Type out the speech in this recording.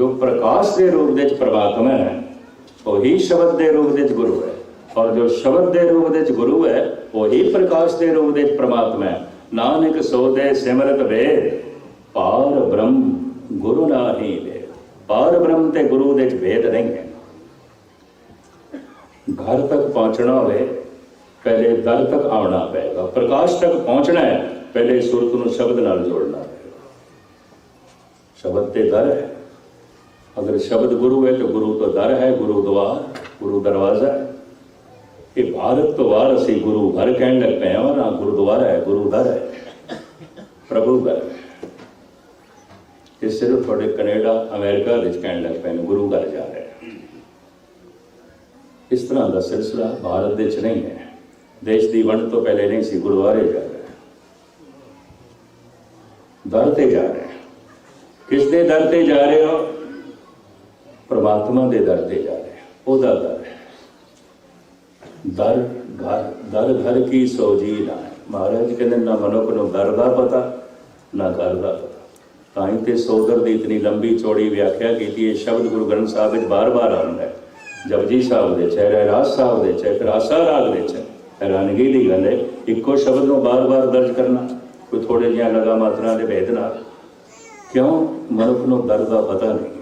ਜੋ ਪ੍ਰਕਾਸ਼ ਦੇ ਰੂਪ ਵਿੱਚ ਪ੍ਰਮਾਤਮਾ ਹੈ, ਉਹੀ ਸ਼ਬਦ ਦੇ ਰੂਪ ਵਿੱਚ ਗੁਰੂ ਹੈ। ਔਰ ਜੋ ਸ਼ਬਦ ਦੇ ਰੂਪ ਵਿੱਚ ਗੁਰੂ ਹੈ, ਉਹੀ ਪ੍ਰਕਾਸ਼ ਦੇ ਰੂਪ ਵਿੱਚ ਪ੍ਰਮਾਤਮਾ ਹੈ। ਨਾਨਕ ਸੋਦੇ ਸਿਮਰਤ ਵੇਦ, ਪਾਰ ਬ੍ਰਹਮ ਗੁਰੂ ਨਾਹੀ ਵੇ ਪਾਰ ਬ੍ਰਹਮ ਤੇ ਗੁਰੂ ਦੇ ਵਿੱਚ ਭੇਦ ਨਹੀਂ ਹੈ। ਘਰ ਤੱਕ ਪਹੁੰਚਣਾ ਹੋਵੇ, ਪਹਿਲੇ ਦਰ ਤੱਕ ਆਉਣਾ ਪਏਗਾ। ਪ੍ਰਕਾਸ਼ ਤੱਕ ਪਹੁੰਚਣਾ ਹੈ, ਪਹਿਲੇ ਸੁਰਤ ਨੂੰ ਸ਼ਬਦ ਨਾਲ ਜੋੜਨਾ ਪਏਗਾ। ਸ਼ਬਦ ਤੇ ਦਰ ਹੈ। ਅਗਰ ਸ਼ਬਦ ਗੁਰੂ ਹੈ ਤਾਂ ਗੁਰੂ ਤੋਂ ਦਰ ਹੈ, ਗੁਰੂ ਦਵਾਰ, ਗੁਰੂ ਦਰਵਾਜ਼ਾ ਹੈ। ਇਹ ਭਾਰਤ ਤੋਂ ਬਾਹਰ ਅਸੀਂ ਗੁਰੂ ਘਰ ਕਹਿਣ ਲੱਗ ਪਏ ਹਾਂ, ਨਾ ਗੁਰਦੁਆਰਾ ਹੈ, ਗੁਰੂ ਦਰ ਹੈ। ਪ੍ਰਭੂ ਘਰ। ਇਹ ਸਿਰਫ ਤੁਹਾਡੇ ਕੈਨੇਡਾ, ਅਮਰੀਕਾ ਵਿੱਚ ਕਹਿਣ ਲੱਗ ਪਏ ਨੇ, ਗੁਰੂ ਘਰ ਜਾ ਰਹੇ ਇਸ ਤਰ੍ਹਾਂ ਦਾ ਸਿਲਸਿਲਾ ਭਾਰਤ ਦੇ ਵਿੱਚ ਨਹੀਂ ਹੈ। ਦੇਸ਼ ਦੀ ਵੰਡ ਤੋਂ ਪਹਿਲੇ ਨਹੀਂ ਸੀ, ਗੁਰਦੁਆਰੇ ਜਾ ਰਹੇ। ਦਰ ਤੇ ਜਾ ਰਹੇ। ਕਿਸ ਦੇ ਦਰ ਤੇ ਜਾ ਰਹੇ ਹੋ? ਪ੍ਰਮਾਤਮਾ ਦੇ ਦਰ ਤੇ ਜਾ ਰਹੇ, ਉਹਦਾ ਦਰ ਹੈ। ਦਰ ਘਰ ਦਰ ਘਰ ਕੀ ਸੋਜੀ ਨਾ ਮਹਾਰਾਜ ਕਹਿੰਦੇ, ਨਾ ਮਨੁੱਖ ਨੂੰ ਦਰ ਦਾ ਪਤਾ, ਨਾ ਘਰ ਦਾ ਪਤਾ। ਤਾਂ ਹੀ ਤੇ ਸੋਦਰ ਦੀ ਇਤਨੀ ਲੰਬੀ ਚੌੜੀ ਵਿਆਖਿਆ ਕੀਤੀ ਇਹ ਸ਼ਬਦ ਗੁਰੂ ਗ੍ਰੰਥ ਸਾਹਿਬ ਵਿੱਚ ਬਾਰ-ਬਾਰ ਆਉਂਦਾ ਹੈ। ਜਪਜੀ ਸਾਹਿਬ ਦੇ ਚਾਹੇ ਰਹਿਰਾਸ ਸਾਹਿਬ ਦੇ ਚਾਹੇ ਫਿਰ ਰਾਗ ਦੇ ਚਾਹੇ। ਹੈਰਾਨਗੀ ਦੀ ਗੱਲ ਹੈ, ਇੱਕੋ ਸ਼ਬਦ ਨੂੰ ਬਾਰ-ਬਾਰ ਦਰਜ ਕਰਨਾ, ਕੋਈ ਥੋੜੇ ਜਿਹਾ ਲਗਾ ਮਾਤਰਾ ਦੇ ਭੇਦ ਨਾਲ। ਕਿਉਂ? ਮਨੁੱਖ ਨੂੰ ਦਰ ਦਾ ਪਤਾ ਨਹੀਂ।